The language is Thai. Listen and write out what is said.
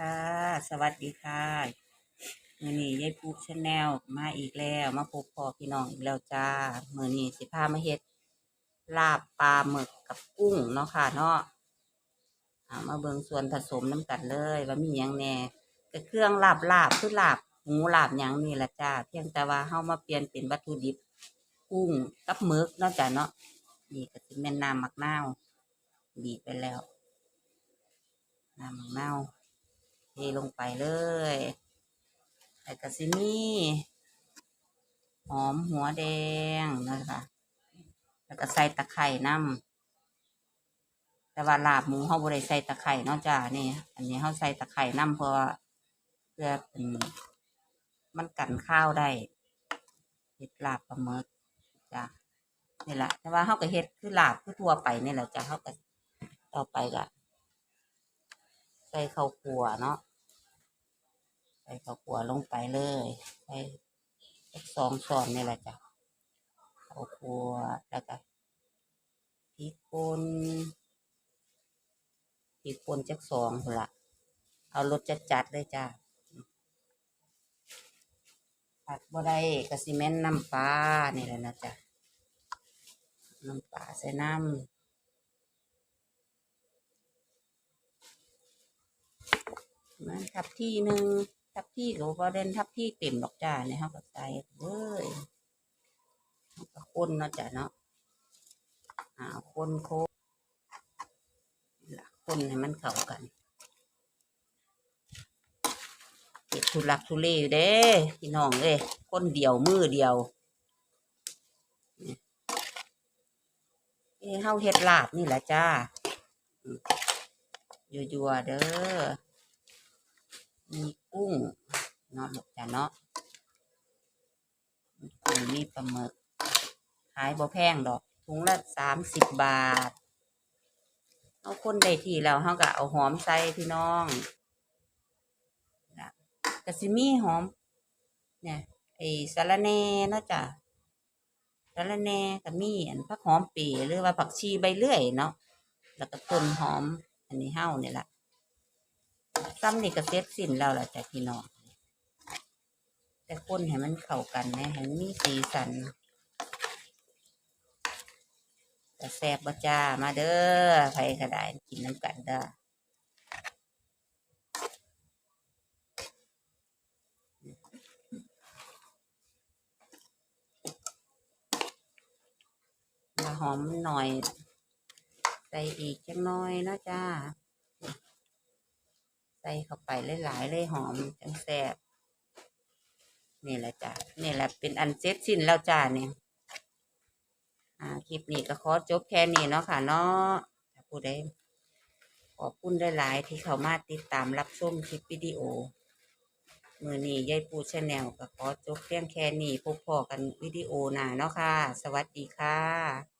ค่ะ สวัสดีค่ะมือนี้ยายปุ๊ชาแนลมาอีกแล้ว มาพบพ่อพี่น้องอีกแล้วจ้ามือนี้สิพามาเฮ็ดลาบปลาหมึกกับกุ้งเนาะค่ะเนาะเอามาเบิ่งส่วนผสมน้ำกันเลยว่ามีหยังแหน่ก็เครื่องลาบลาบคือลาบหมูลาบหยังนี่แหละจ้าเพียงแต่ว่าเฮามาเปลี่ยนเป็นวัตถุดิบกุ้งกับหมึกเนาะจ้าเนาะนี่ก็สิแม่นน้ำมักนาวบีบไปแล้วน้ำมักนาว เทลงไปเลยแล้วก็สิมี่หอมหัวแดงนะคะแล้วก็ใส่ตะไคร่น้ำแต่ว่าลาบหมูเขาบริใส่ตะไคร่นอกจากนี่ อันนี้เขาใส่ตะไคร่น้ำเพราะว่าเพื่อเป็นมันกันข้าวได้เห็ดลาบปลาหมึกจ้ะนี่แหละแต่ว่าเขาก็เห็ดคือลาบคือทั่วไปนี่แหละจ้ะเขาก็ต่อไปก็ ส่ข้าวคั่วเนาะใส่ข้าวคั่วลงไปเลยใส่สองช้อนนี่แหละจ้ะข้าวคั่วแล้วก็พริกป่นพริกป่นจักสองพุ่นละเอารสจัดๆเลยจ้ะผัดบ่ได้กะซิเมนน้ำปลานี่แหละนะจ๊ะน้ำปลาใส่น้ำ มันทับที่หนึ่งทับที่ก็บ่เด่นทับที่เต็มดอกจ้าเนี่ยเขาก็ใส่เลยเขาก็คนเนาะจ้ะเนาะอ่าคนโคละคนให้มันเข้ากันเก็บทุลักทุเลอยู่เด้พี่น้องเอ้ยคนเดียวมือเดียวเอ้เฮาเฮ็ดลาบนี่แหละจ้า ยั่วๆเด้อ มีกุ้งเนาะลูกจ้ะเนาะมีกุ้งมีปลาหมึก ขายบ่แพงดอก ถุงละสามสิบบาท เอาคนได้ที่แล้วเฮาก็เอาหอมใส่พี่น้องนะกะสิมีหอม เนี่ยไอ้สะระแหน่เนาะจ้ะสะระแหน่ก็มีอันผักหอมเปีหรือว่าผักชีใบเลื่อยเนาะ แล้วก็ต้นหอม อันนี้เฮาเนี่แหละ ซ้ำนี่ก็เสร็จสิ้นแล้วล่ะจ้ะพี่น้องแต่คนให้มันเข้ากันนะให้มันมีสีสันแต่แซ่บบ่จ้ามาเด้อใครก็ได้กินน้ำกันเด้อมาหอมหน่อยใส่อีกจังน้อยนะจ้า ใส่เข้าไปหลายๆเลยหอมจังแซ่บนี่แหละจ้ะนี่แหละเป็นอันเสร็จสิ้นแล้วจ้าเนี่ยคลิปนี้ก็ขอจบแค่นี้เนาะค่ะเนาะถ้าผู้ใดขอบคุณหลายๆที่เข้ามาติดตามรับชมคลิปวิดีโอ มือนี้ยายปูชาแนลก็ขอจบเพียงแค่นี้พบพอกันวิดีโอหน้าเนาะค่ะ สวัสดีค่ะ